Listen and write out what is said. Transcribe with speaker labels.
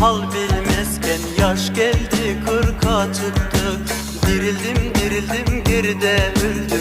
Speaker 1: hal bilmezken Yaş geldi kırka çıktık Dirildim dirildim geride öldüm.